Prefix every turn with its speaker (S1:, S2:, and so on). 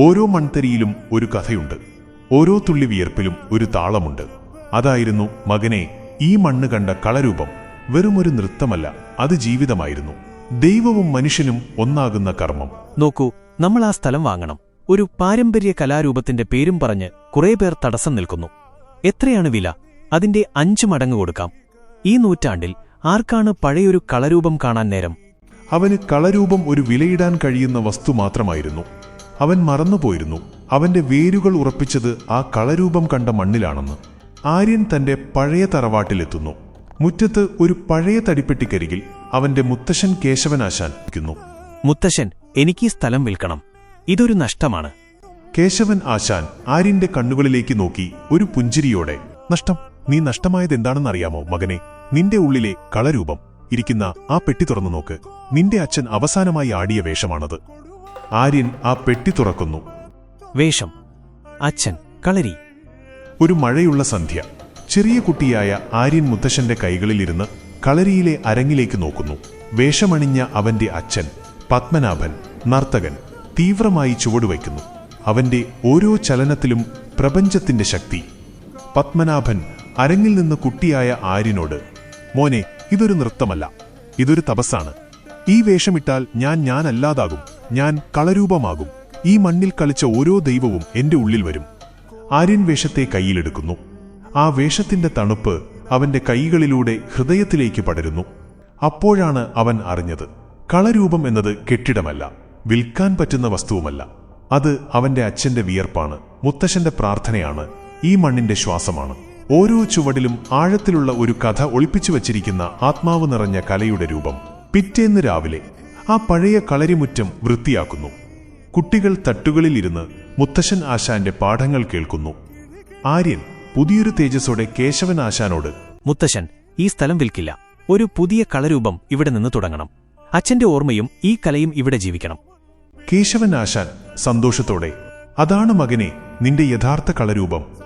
S1: ഓരോ മൺതരിയിലും ഒരു കഥയുണ്ട്. ഓരോ തുള്ളി വിയർപ്പിലും ഒരു താളമുണ്ട്. അതായിരുന്നു മകനെ ഈ മണ്ണ് കണ്ട കളരൂപം. വെറുമൊരു നൃത്തമല്ല അത് ജീവിതമായിരുന്നു. ദൈവവും മനുഷ്യനും ഒന്നാകുന്ന കർമ്മം.
S2: നോക്കൂ നമ്മൾ ആ സ്ഥലം വാങ്ങണം. ഒരു പാരമ്പര്യ കലാരൂപത്തിന്റെ പേരും പറഞ്ഞ് കുറേ പേർ തടസ്സം നിൽക്കുന്നു. എത്രയാണ് വില? അതിന്റെ അഞ്ചു മടങ്ങ് കൊടുക്കാം. ഈ നൂറ്റാണ്ടിൽ ആർക്കാണ് പഴയൊരു കളരൂപം കാണാൻ നേരം?
S1: അവന് കളരൂപം ഒരു വിലയിടാൻ കഴിയുന്ന വസ്തു മാത്രമായിരുന്നു. അവൻ മറന്നുപോയിരുന്നു. അവന്റെ വേരുകൾ ഉറപ്പിച്ചത് ആ കളരൂപം കണ്ട മണ്ണിലാണെന്ന്. ആര്യൻ തന്റെ പഴയ തറവാട്ടിലെത്തുന്നു. മുറ്റത്ത് ഒരു പഴയ തടിപ്പെട്ടിക്കരികിൽ അവന്റെ മുത്തശ്ശൻ കേശവനാശാൻ ഇരിക്കുന്നു.
S2: മുത്തശ്ശൻ എനിക്ക് ഈ സ്ഥലം വിൽക്കണം. ഇതൊരു നഷ്ടമാണ്.
S1: കേശവൻ ആശാൻ ആര്യന്റെ കണ്ണുകളിലേക്ക് നോക്കി ഒരു പുഞ്ചിരിയോടെ നഷ്ടം നീ നഷ്ടമായതെന്താണെന്നറിയാമോ മകനെ? നിന്റെ ഉള്ളിലെ കളരൂപം. ഇരിക്കുന്ന ആ പെട്ടി തുറന്നു നോക്ക്. നിന്റെ അച്ഛൻ അവസാനമായി ആടിയ വേഷമാണത്. ആര്യൻ ആ പെട്ടി തുറക്കുന്നു.
S2: വേഷം അച്ഛൻ കളരി.
S1: ഒരു മഴയുള്ള സന്ധ്യ. ചെറിയ കുട്ടിയായ ആര്യൻ മുത്തശ്ശന്റെ കൈകളിലിരുന്ന് കളരിയിലെ അരങ്ങിലേക്ക് നോക്കുന്നു. വേഷമണിഞ്ഞ അവന്റെ അച്ഛൻ പത്മനാഭൻ നർത്തകൻ തീവ്രമായി ചുവടുവയ്ക്കുന്നു അവന്റെ ഓരോ ചലനത്തിലും പ്രപഞ്ചത്തിന്റെ ശക്തി. പത്മനാഭൻ അരങ്ങിൽ നിന്ന് കുട്ടിയായ ആര്യനോട് മോനെ ഇതൊരു നൃത്തമല്ല. ഇതൊരു തപസ്സാണ്. ഈ വേഷമിട്ടാൽ ഞാൻ ഞാനല്ലാതാകും. ഞാൻ കളരൂപമാകും. ഈ മണ്ണിൽ കളിച്ച ഓരോ ദൈവവും എന്റെ ഉള്ളിൽ വരും. ആര്യൻ വേഷത്തെ കയ്യിലെടുക്കുന്നു. ആ വേഷത്തിന്റെ തണുപ്പ് അവന്റെ കൈകളിലൂടെ ഹൃദയത്തിലേക്ക് പടരുന്നു. അപ്പോഴാണ് അവൻ അറിഞ്ഞത്. കളരൂപം എന്നത് കെട്ടിടമല്ല വിൽക്കാൻ പറ്റുന്ന വസ്തുവുമല്ല. അത് അവന്റെ അച്ഛന്റെ വിയർപ്പാണ് മുത്തശ്ശന്റെ പ്രാർത്ഥനയാണ് ഈ മണ്ണിന്റെ ശ്വാസമാണ്. ഓരോ ചുവടിലും ആഴത്തിലുള്ള ഒരു കഥ ഒളിപ്പിച്ചു വച്ചിരിക്കുന്ന ആത്മാവ് നിറഞ്ഞ കലയുടെ രൂപം. പിറ്റേന്ന് രാവിലെ ആ പഴയ കളരിമുറ്റം വൃത്തിയാക്കുന്നു. കുട്ടികൾ തട്ടുകളിലിരുന്ന് മുത്തശ്ശൻ ആശാന്റെ പാഠങ്ങൾ കേൾക്കുന്നു. ആര്യൻ പുതിയൊരു തേജസ്സോടെ കേശവൻ ആശാനോട്
S2: മുത്തശ്ശൻ ഈ സ്ഥലം വിൽക്കില്ല. ഒരു പുതിയ കളരൂപം ഇവിടെ നിന്ന് തുടങ്ങണം. അച്ഛന്റെ ഓർമ്മയും ഈ കലയും ഇവിടെ ജീവിക്കണം.
S1: കേശവൻ ആശാൻ സന്തോഷത്തോടെ അതാണ് മകനെ നിന്റെ യഥാർത്ഥ കളരൂപം.